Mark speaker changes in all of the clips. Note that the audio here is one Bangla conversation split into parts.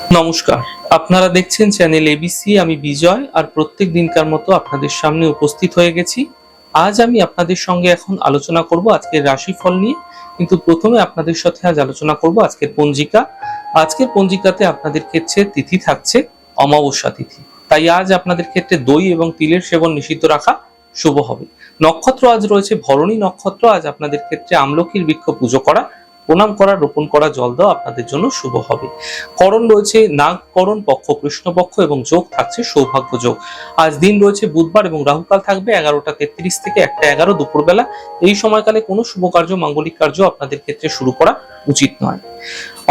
Speaker 1: নমস্কার। আপনারা দেখছেন চ্যানেল এবিসি আমি বিজয়, আর প্রত্যেক দিনকার মতো আপনাদের সামনে উপস্থিত হয়ে গেছি। আজ আমি আপনাদের সঙ্গে এখন আলোচনা করব আজকের রাশিফল নিয়ে। কিন্তু প্রথমে আপনাদের সাথে আজ আলোচনা করব আজকের পঞ্জিকা। আজকের পঞ্জিকাতে আপনাদের ক্ষেত্রে তিথি থাকছে অমাবস্যা তিথি। তাই আজ আপনাদের ক্ষেত্রে দই এবং তিলের সেবন নিষিদ্ধ রাখা শুভ হবে। নক্ষত্র আজ রয়েছে ভরণী নক্ষত্র। আজ আপনাদের ক্ষেত্রে আমলকির বৃক্ষ পুজো করা প্রণাম করা, রোপণ করা, জল দেওয়া আপনাদের জন্য শুভ হবে। করণ রয়েছে নাগকরণ পক্ষ কৃষ্ণপক্ষ এবং যোগ থাকছে সৌভাগ্য যোগ। আজ দিন রয়েছে বুধবার এবং রাহুকাল থাকবে এগারোটা তেত্রিশ থেকে একটা এগারো দুপুরবেলা। এই সময়কালে কোনো শুভ কার্য, মাঙ্গলিক কার্য আপনাদের ক্ষেত্রে শুরু করা উচিত নয়।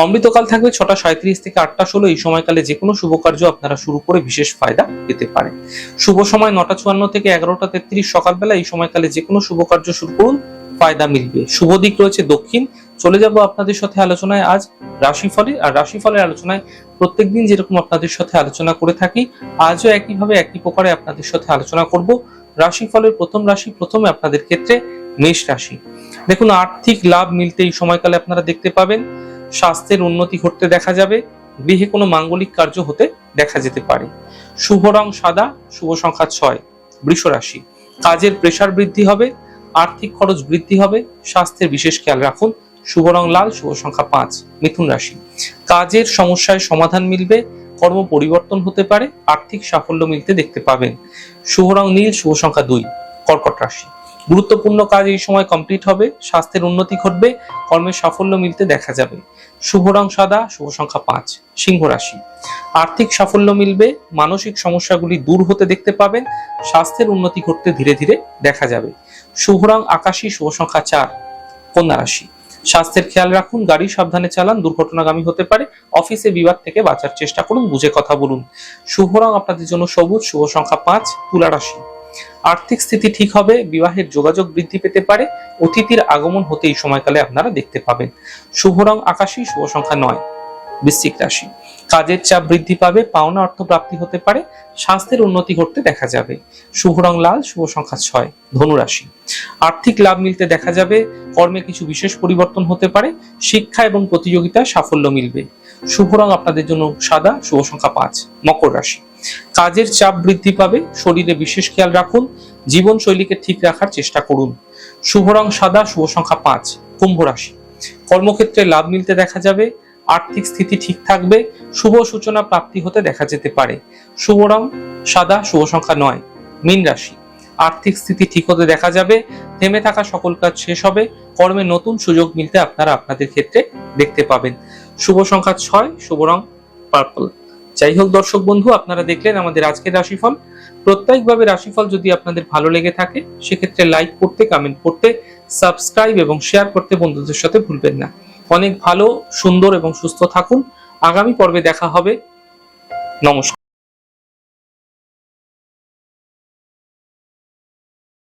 Speaker 1: অমৃতকাল থাকবে ছটা সাঁত্রিশ থেকে আটটা ষোলো। এই সময়কালে যে কোনো শুভ কার্য আপনারা শুরু করে বিশেষ ফায়দা পেতে পারেন। শুভ সময় নটা চুয়ান্ন থেকে এগারোটা তেত্রিশ সকালবেলা। এই সময়কালে যে কোনো শুভ কার্য শুরু করুন, ফায়দা মিলবে। শুভ দিক রয়েছে দক্ষিণ। চলে যাব আপনাদের সাথে আলোচনায় আজ রাশিফলের আর রাশিফলের আলোচনায় প্রত্যেকদিন যেরকম আপনাদের সাথে আলোচনা করে থাকি, আজও একইভাবে একই প্রকারে আপনাদের সাথে আলোচনা করব। রাশিফলের প্রথম রাশি, প্রথমে আপনাদের ক্ষেত্রে মেষ রাশি। দেখুন, আর্থিক লাভ মিলতে এই সময়কালে আপনারা দেখতে পাবেন, স্বাস্থ্যের উন্নতি ঘটতে দেখা যাবে, গৃহে কোনো মাঙ্গলিক কার্য হতে দেখা যেতে পারে। শুভ রং সাদা, শুভ সংখ্যা ছয়, বৃষ রাশি। কাজের প্রেসার বৃদ্ধি হবে, আর্থিক খরচ বৃদ্ধি হবে, স্বাস্থ্যের বিশেষ খেয়াল রাখুন শুভ রং লাল, শুভ সংখ্যা পাঁচ, মিথুন রাশি। কাজের সমস্যায় সমাধান মিলবে, কর্ম পরিবর্তন হতে পারে, আর্থিক সাফল্য মিলতে দেখতে পাবেন। শুভ রং নীল, শুভ সংখ্যা দুই, কর্কট রাশি। গুরুত্বপূর্ণ কাজ এই সময় কমপ্লিট হবে, স্বাস্থ্যের উন্নতি ঘটবে, কর্মের সাফল্য মিলতে দেখা যাবে। শুভ রং সাদা, শুভ সংখ্যা পাঁচ, সিংহ রাশি। আর্থিক সাফল্য মিলবে, মানসিক সমস্যাগুলি দূর হতে দেখতে পাবেন, স্বাস্থ্যের উন্নতি ঘটতে ধীরে ধীরে দেখা যাবে। শুভ রং আকাশী, শুভ সংখ্যা চার, কন্যা রাশি। স্বাস্থ্যের খেয়াল রাখুন, গাড়ি সাবধানে চালান, দুর্ঘটনাগামী হতে পারে, অফিসে বিবাদ থেকে বাঁচার চেষ্টা করুন, বুঝে কথা বলুন। শুভ রং আপনাদের জন্য সবুজ, শুভ সংখ্যা পাঁচ, তুলা রাশি। আর্থিক স্থিতি ঠিক হবে, বিবাহের যোগাযোগ বৃদ্ধি পেতে পারে, অতিথির আগমন হতে এই সময়কালে আপনারা দেখতে পাবেন। শুভ রং আকাশী, শুভ সংখ্যা নয়। বৃশ্চিক রাশি। কাজের চাপ বৃদ্ধি পাবে, পাওনা অর্থ প্রাপ্তি হতে পারে, স্বাস্থ্যের উন্নতি ঘটতে দেখা যাবে। শুভ রং লাল, শুভ সংখ্যা ছয়, ধনু রাশি। আর্থিক লাভ মিলতে দেখা যাবে, কর্মে কিছু বিশেষ পরিবর্তন হতে পারে, শিক্ষা এবং প্রতিযোগিতায় সাফল্য মিলবে। শুভ রং আপনাদের জন্য সাদা, শুভ সংখ্যা পাঁচ, মকর রাশি। কাজের চাপ বৃদ্ধি পাবে, শরীরে বিশেষ খেয়াল রাখুন জীবন শৈলীকে ঠিক রাখার চেষ্টা করুন। শুভ রং সাদা, শুভ সংখ্যা পাঁচ, কুম্ভ রাশি। কর্মক্ষেত্রে লাভ মিলতে দেখা যাবে আর্থিক স্থিতি ঠিক থাকবে, শুভ সূচনা প্রাপ্তি হতে দেখা যেতে পারে। শুভ রং সাদা, শুভ সংখ্যা নয়, মীন রাশি। আর্থিক স্থিতি ঠিক হতে দেখা যাবে, থেমে থাকা সকল কাজ শেষ হবে, কর্মে নতুন সুযোগ মিলতে আপনারা আপনাদের ক্ষেত্রে দেখতে পাবেন। শুভ সংখ্যা ছয়, শুভ রং পার্পল যাই হোক দর্শক বন্ধু, আপনারা দেখলেন আমাদের আজকের রাশিফল। প্রত্যেকভাবে রাশিফল যদি আপনাদের ভালো লেগে থাকে, সেক্ষেত্রে লাইক করতে কমেন্ট করতে সাবস্ক্রাইব এবং শেয়ার করতে বন্ধুদের সাথে ভুলবেন না। অনেক ভালো সুন্দর এবং সুস্থ থাকুন। আগামী পর্বে দেখা হবে। নমস্কার।